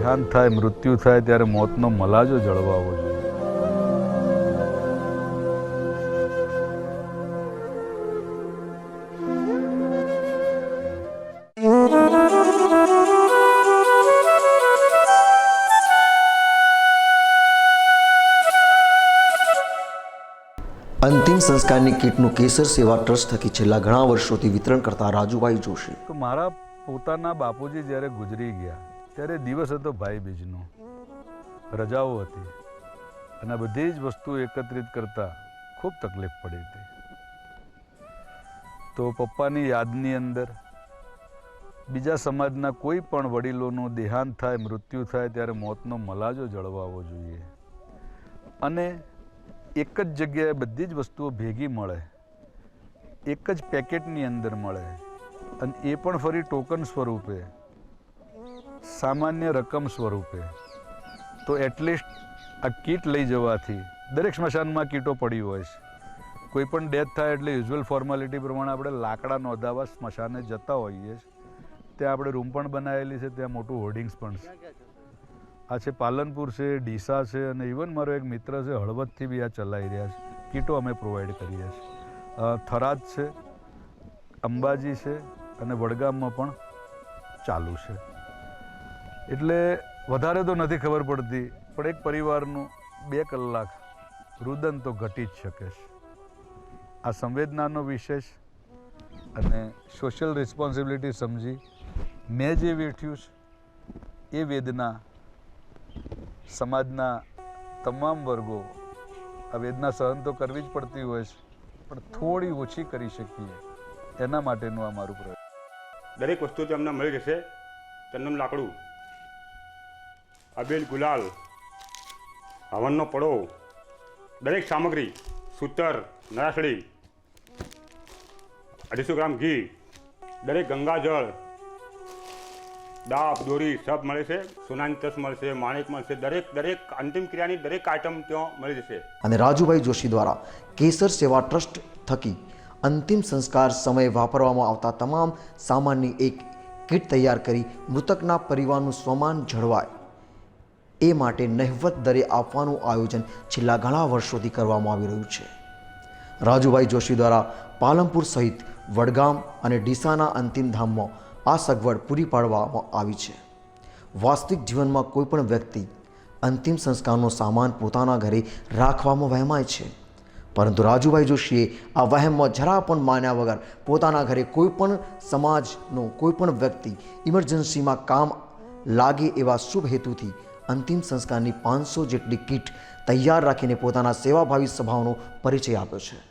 દેહાંત થાય મૃત્યુ થાય ત્યારે મોતનો મલાજો જળવાવો જોઈએ. અંતિમ સંસ્કારની કીટનું કેસર સેવા ટ્રસ્ટ થકી છેલ્લા ઘણા વર્ષોથી વિતરણ કરતા રાજુભાઈ જોશી. તો મારા પોતાના બાપુજી જ્યારે ગુજરી ગયા ત્યારે દિવસ હતો ભાઈ બીજનો રજાઓ હતી. અને બધી જ વસ્તુ એકત્રિત કરતા ખૂબ તકલીફ પડી હતી. તો પપ્પાની યાદની અંદર બીજા સમાજના કોઈ પણ વડીલોનું દેહાંત થાય, મૃત્યુ થાય ત્યારે મોતનો મલાજો જળવાવો જોઈએ. અને એક જ જગ્યાએ બધી જ વસ્તુઓ ભેગી મળે. એક જ પેકેટની અંદર મળે. અને એ પણ ફરી ટોકન સ્વરૂપે. સામાન્ય રકમ સ્વરૂપે. તો એટલીસ્ટ આ કીટ લઈ જવાથી દરેક સ્મશાનમાં કીટો પડી હોય છે. કોઈ પણ ડેથ થાય એટલે યુઝ્યુઅલ ફોર્માલિટી પ્રમાણે આપણે લાકડા નોંધાવા સ્મશાને જતા હોઈએ છીએ ત્યાં આપણે રૂમ પણ બનાવેલી છે, ત્યાં મોટું હોર્ડિંગ્સ પણ છે. આ છે પાલનપુર છે, ડીસા છે અને ઇવન મારો એક મિત્ર છે, હળવદથી બી આ ચલાવી રહ્યા છે. કીટો અમે પ્રોવાઈડ કરીએ છીએ. થરાદ છે, અંબાજી છે અને વડગામમાં પણ ચાલુ છે. એટલે વધારે તો નથી ખબર પડતી, પણ એક પરિવારનું બે કલાક રુદન તો ઘટી જ શકે છે. આ સંવેદનાનો વિશેષ અને સોશિયલ રિસ્પોન્સિબિલિટી સમજી મેં જે વેઠ્યું છે, એ વેદના સમાજના તમામ વર્ગો આ વેદના સહન તો કરવી જ પડતી હોય છે, પણ થોડી ઓછી કરી શકીએ. એના માટેનું આ મારું પ્રયત્ન દરેક વસ્તુ તમને મળી જશે ચંદન લાકડું. અબીલ ગુલાલ, હવનનો પડો, દરેક સામગ્રી, સૂતર નરાસડી અઢીસો ગ્રામ ઘી, દરેક ગંગાજળ દાબ દોરી સબ મળે છે, સોનાની તસ મળશે માણેક મળશે દરેક દરેક અંતિમ ક્રિયાની દરેક આઈટમ ત્યાં મળી જશે. અને રાજુભાઈ જોશી દ્વારા કેસર સેવા ટ્રસ્ટ થકી અંતિમ સંસ્કાર સમયે વાપરવામાં આવતા તમામ સામાનની એક કીટ તૈયાર કરી મૃતકના પરિવારનું સ્વમાન જળવાય. એ માટે નહિવત દરે આપવાનું આયોજન છેલ્લા ઘણા વર્ષોથી કરવામાં આવી રહ્યું છે. રાજુભાઈ જોશી દ્વારા પાલનપુર સહિત વડગામ અને ડીસાના અંતિમ ધામમાં આ સગવડ પૂરી પાડવામાં આવી છે. વાસ્તવિક જીવનમાં કોઈ પણ વ્યક્તિ અંતિમ સંસ્કારનો સામાન પોતાના ઘરે રાખવામાં વહેમાય છે. પરંતુ રાજુભાઈ જોશીએ આ વહેમમાં જરા પણ માન્યા વગર પોતાના ઘરે કોઈ પણ સમાજનો કોઈપણ વ્યક્તિ ઇમરજન્સીમાં કામ લાગે એવા શુભ હેતુથી અંતિમ સંસ્કારની પાંચસો જેટલી કીટ તૈયાર રાખીને પોતાના સેવાભાવી સ્વભાવનો પરિચય આપ્યો છે.